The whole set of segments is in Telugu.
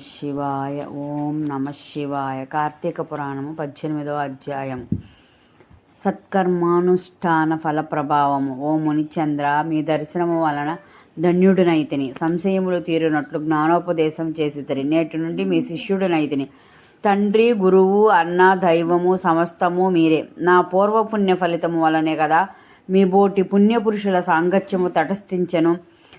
శివాయ ఓం నమ శివాయ. కార్తీక పురాణము పద్దెనిమిదవ అధ్యాయం. సత్కర్మానుష్ఠాన ఫల ప్రభావము ఓ మునిచంద్ర మీ దర్శనము వలన ధన్యుడునైతిని. సంశయములు తీరునట్లు జ్ఞానోపదేశం చేసితరి. నేటి నుండి మీ శిష్యుడునైతిని. తండ్రి గురువు అన్న దైవము సమస్తము మీరే. నా పూర్వపుణ్య ఫలితము వలనే కదా మీ బోటి పుణ్యపురుషుల సాంగత్యము తటస్థించను.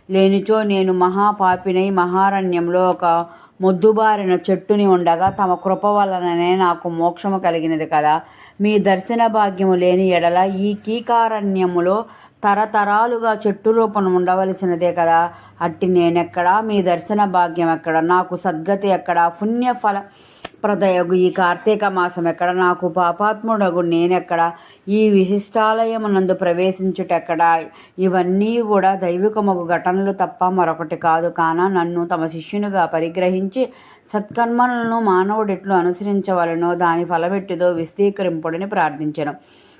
లేనిచో నేను మహాపాపినై మహారణ్యంలో ఒక మొద్దుబారిన చెట్టుని ఉండగా తమ కృప వలననే నాకు మోక్షము కలిగినది కదా. మీ దర్శన భాగ్యము లేని ఎడల ఈ కీకారణ్యములో తరతరాలుగా చెట్టు రూపం ఉండవలసినదే కదా. అట్టి నేనెక్కడా? మీ దర్శన భాగ్యం ఎక్కడ? నాకు సద్గతి ఎక్కడ? పుణ్యఫల ప్రదయగు ఈ కార్తీక మాసం ఎక్కడ? నాకు పాపాత్ముడగు నేనెక్కడ? ఈ విశిష్టాలయమునందు ప్రవేశించుటెక్కడ? ఇవన్నీ కూడా దైవికమగు ఘటనలు తప్ప మరొకటి కాదు. కాన నన్ను తమ శిష్యునిగా పరిగ్రహించి సత్కర్మలను మానవుడిట్లు అనుసరించవలనో దాని ఫలమెట్టిదో విస్తీకరింపుడని ప్రార్థించను.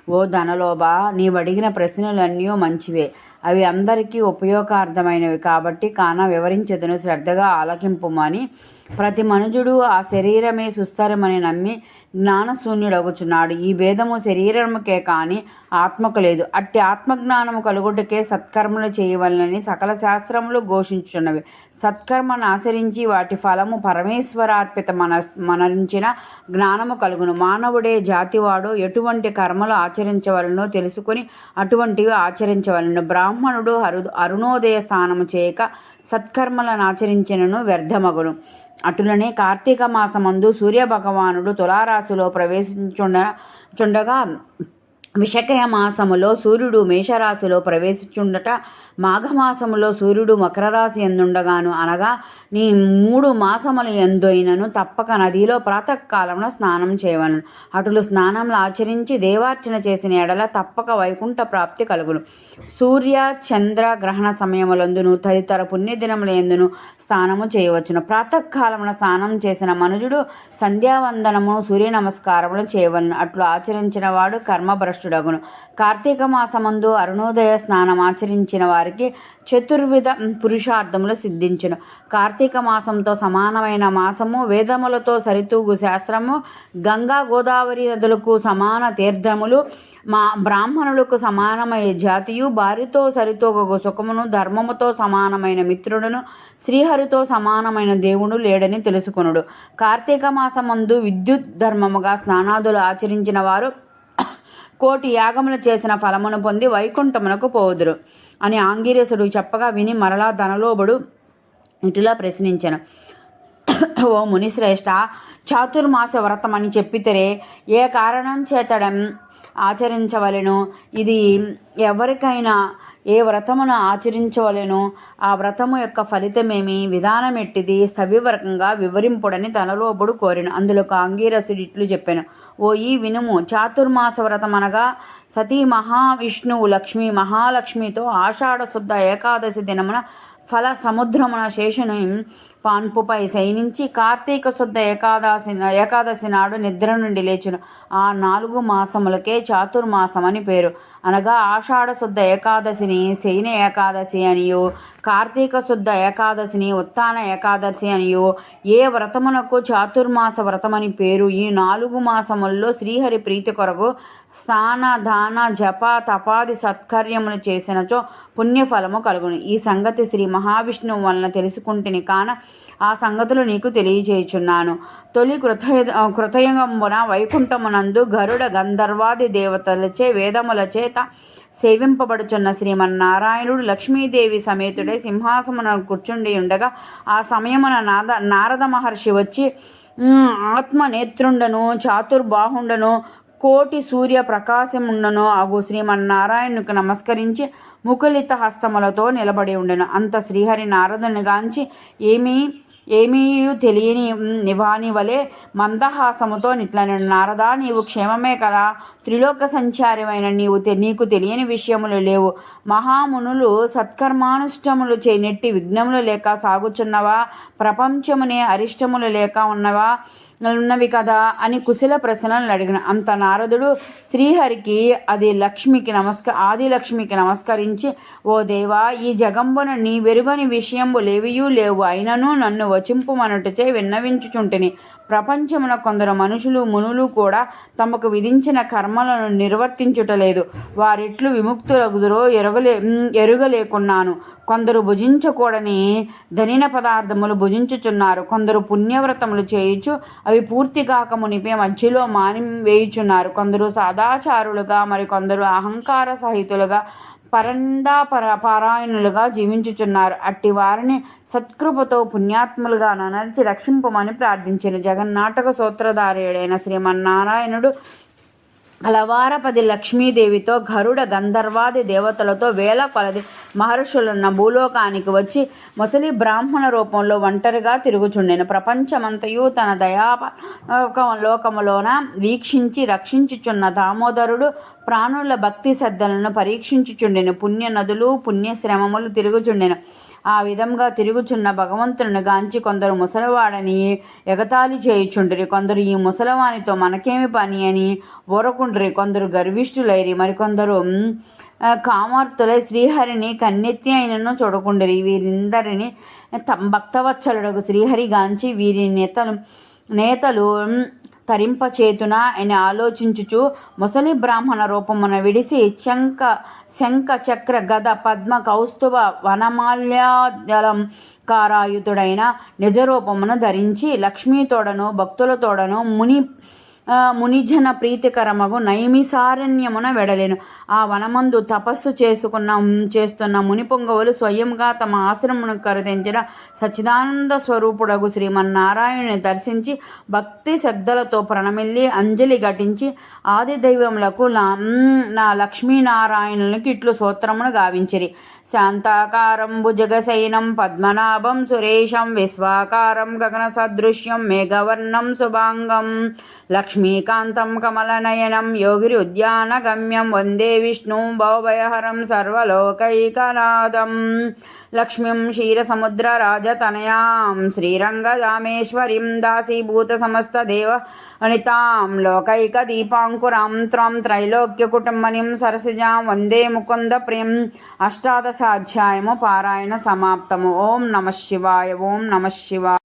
ఓ ధనలోబా నీవడిగిన ప్రశ్నలన్నీ మంచివే. అవి అందరికీ ఉపయోగార్థమైనవి. కాబట్టి కాన వివరించదును శ్రద్ధగా ఆలకింపుమని. ప్రతి మనుజుడు ఆ శరీరమే సుస్థరమని నమ్మి జ్ఞానశూన్యుడగుచున్నాడు. ఈ భేదము శరీరముకే కానీ ఆత్మకు లేదు. అట్టి ఆత్మజ్ఞానము కలుగుటకే సత్కర్మలు చేయవలనని సకల శాస్త్రములు ఘోషించున్నవి సత్కర్మను ఆచరించి వాటి ఫలము పరమేశ్వరార్పిత మన మనరించిన జ్ఞానము కలుగును. మానవుడే జాతివాడు ఎటువంటి కర్మలు ఆచరించవలనో తెలుసుకొని అటువంటివి ఆచరించవలను. బ్రాహ్మణుడు అరు అరుణోదయ స్థానము చేయక సత్కర్మలను ఆచరించినను వ్యర్థమగును. అటులనే కార్తీక మాసమందు సూర్యభగవానుడు తులారాశిలో ప్రవేశించుండ చుండగా విషకయ మాసములో సూర్యుడు మేషరాశిలో ప్రవేశించుండట. మాఘమాసములో సూర్యుడు మకర రాశి ఎందుండగాను అనగా నీ మూడు మాసముల ఎందైనను తప్పక నదిలో ప్రాతకాలంలో స్నానం చేయవలను. అటులు స్నానంలో ఆచరించి దేవార్చన చేసిన ఎడల తప్పక వైకుంఠ ప్రాప్తి కలుగును. సూర్య చంద్ర గ్రహణ సమయములందును తదితర పుణ్యదినముల ఎందును స్నానము చేయవచ్చును. ప్రాతకాలమున స్నానం చేసిన మనుజుడు సంధ్యావందనము సూర్య నమస్కారములు చేయవలను. అట్లు ఆచరించిన వాడు కర్మభ్రష్టుడగును కార్తీక మాసమందు అరుణోదయ స్నానం ఆచరించిన వారికి చతుర్విధ పురుషార్థములు సిద్ధించును. కార్తీక మాసంతో సమానమైన మాసము వేదములతో సరితూగు శాస్త్రము గంగా గోదావరి నదులకు సమాన తీర్థములు మా బ్రాహ్మణులకు సమానమైన జాతియు భార్యతో సరితూగగు సుఖమును ధర్మముతో సమానమైన మిత్రుడును శ్రీహరితో సమానమైన దేవుడు లేడని తెలుసుకునుడు. కార్తీక మాసమందు విద్యుత్ ధర్మముగా స్నానాదులు ఆచరించిన వారు కోటి యాగములు చేసిన ఫలమును పొంది వైకుంఠమునకు పోదురు అని ఆంగిరసుడు చెప్పగా విని మరలా ధనలోబుడు ఇటులా ప్రశ్నించను. ఓ మునిశ్రేష్ఠ చాతుర్మాస వ్రతం అని చెప్పితేరే ఏ కారణం చేతడం ఆచరించవలను? ఇది ఎవరికైనా ఏ వ్రతమును ఆచరించవలెను? ఆ వ్రతము యొక్క ఫలితమేమి? విధానం ఎట్టిది? స్థవివర్గంగా వివరింపుడని తనలోబుడు కోరిను. అందులో అంగీరసుడు ఇట్లు చెప్పాను. ఓ ఈ వినుము చాతుర్మాస వ్రతం అనగా సతీ మహావిష్ణువు లక్ష్మి మహాలక్ష్మితో ఆషాఢ శుద్ధ ఏకాదశి దినమున ఫల సముద్రమున శేషుని పాన్పుపై శయనించి కార్తీక శుద్ధ ఏకాదశి ఏకాదశి నాడు నిద్ర నుండి లేచును. ఆ నాలుగు మాసములకే చాతుర్మాసం అని పేరు. అనగా ఆషాఢ శుద్ధ ఏకాదశిని శయన ఏకాదశి అనియు. కార్తీక శుద్ధ ఏకాదశిని ఉత్తాన ఏకాదశి అనియు ఏ వ్రతమునకు చాతుర్మాస వ్రతమని పేరు. ఈ నాలుగు మాసముల్లో శ్రీహరి ప్రీతి కొరకు స్నాన దాన జప తపాది సత్కర్యములు చేసినచో పుణ్యఫలము కలుగును. ఈ సంగతి శ్రీ మహావిష్ణువు వలన తెలుసుకుంటుని కాన ఆ సంగతులు నీకు తెలియజేయుచున్నాను. తొలి కృతయ కృతయంగమున వైకుంఠమునందు గరుడ గంధర్వాది దేవతలచే వేదముల చేత సేవింపబడుచున్న శ్రీమన్నారాయణుడు లక్ష్మీదేవి సమేతుడే సింహాసమున కూర్చుండి ఉండగా ఆ సమయమున నాద నారద మహర్షి వచ్చి ఆత్మ నేత్రుండను చాతుర్బాహుండను కోటి సూర్య ప్రకాశముండను అగు శ్రీమన్నారాయణునికి నమస్కరించి ముకులిత హస్తములతో నిలబడి ఉండెను. అంత శ్రీహరి నారదుని గాంచి ఏమీ ఏమీ తెలియని నివాని వలె మందహాసముతో నిట్లను నారదా నీవు క్షేమమే కదా. త్రిలోక సంచారమైన నీవు నీకు తెలియని విషయములు లేవు. మహామునులు సత్కర్మానుష్టములు చేనెట్టి విఘ్నములు లేక సాగుచున్నవా? ప్రపంచమునే అరిష్టములు లేక ఉన్నవా? ఉన్నవి కదా అని కుశల ప్రశ్నలు అడిగిన. అంత నారదుడు శ్రీహరికి అది లక్ష్మికి నమస్క ఆది లక్ష్మికి నమస్కరించి ఓ దేవా ఈ జగంబున నీ వెరుగని విషయంబు లేవియూ లేవు. అయినను నన్ను వచింపుమనుటచే విన్నవించుచుంటిని. ప్రపంచమున కొందరు మనుషులు మునులు కూడా తమకు విధించిన కర్మలను నిర్వర్తించుటలేదు. వారిట్లు విముక్తులగుదురో ఎరగలే ఎరుగలేకున్నాను. కొందరు భుజించకూడని ధనిన పదార్థములు భుజించుచున్నారు. కొందరు పుణ్యవ్రతములు చేయుచు అవి పూర్తి కాక మునిపే మధ్యలో మాని వేయుచున్నారు కొందరు సదాచారులుగా మరి కొందరు అహంకార సహితులుగా పరందా పర పారాయణులుగా జీవించుచున్నారు. అట్టి వారిని సత్కృపతో పుణ్యాత్ములుగా నడిచి రక్షింపమని ప్రార్థించిన. జగన్నాటక సూత్రధారుడైన శ్రీమన్నారాయణుడు అలవారపది లక్ష్మీదేవితో గరుడ గంధర్వాది దేవతలతో వేల కొలది మహర్షులున్న భూలోకానికి వచ్చి ముసలి బ్రాహ్మణ రూపంలో ఒంటరిగా తిరుగుచుండెను. ప్రపంచమంతయు తన దయాప లోకములోన వీక్షించి రక్షించుచున్న దామోదరుడు ప్రాణుల భక్తి శ్రద్ధలను పరీక్షించుచుండెను. పుణ్య నదులు పుణ్యశ్రమములు తిరుగుచుండెను. ఆ విధంగా తిరుగుచున్న భగవంతుని గాంచి కొందరు ముసలివాడని ఎగతాళి చేయుచుండ్రి. కొందరు ఈ ముసలివానితో మనకేమి పని అని ఊరకుండ్రి కొందరు గర్విష్ఠులైరి. మరికొందరు కామార్తులై శ్రీహరిని కన్నెత్తి అయినను చూడకుండరి. వీరిందరిని భక్తవత్సలుడకు శ్రీహరి గాంచి వీరి నేతలు నేతలు తరింపచేతున అని ఆలోచించుచు ముసలి బ్రాహ్మణ రూపమున విడిసి శంఖ శంఖ చక్ర గద పద్మ కౌస్తుభ వనమాల్యాదలం కారాయుతుడైన నిజరూపమును ధరించి లక్ష్మీతోడను భక్తులతోడను ముని మునిజన ప్రీతికరమగు నైమిసారణ్యమున వెడలేను. ఆ వనమందు తపస్సు చేసుకున్న చేస్తున్న ముని పొంగవులు స్వయంగా తమ ఆశ్రమను కరుదించిన సచ్చిదానంద స్వరూపుడగు శ్రీమన్నారాయణుని దర్శించి భక్తి శ్రద్ధలతో ప్రణమిల్లి అంజలి ఘటించి ఆది దైవములకు నా లక్ష్మీనారాయణునికి ఇట్లు సూత్రమును గావించిరి. శాంతాకారం భుజగశయనం పద్మనాభం సురేషం విశ్వాకారం గగన సదృశ్యం మేఘవర్ణం శుభాంగం. లక్ష్మీకాంతం కమలనయనం యోగిరి ఉద్యానగమ్యం వందే విష్ణుం భవభయహరం సర్వలోకైకనాథం లక్ష్మీం క్షీరసముద్రరాజతనయాం శ్రీరంగదామేశ్వరీం దాసీభూత సమస్తదేవ అనితాం లోకైకదీపాంకురాం త్వం త్రైలోక్యకుటుంబనిం సరసిజాం వందే ముకుంద ప్రియం అష్టాదశాధ్యాయము పారాయణ సమాప్తము ఓం నమ శివాయ ఓం నమ శివాయ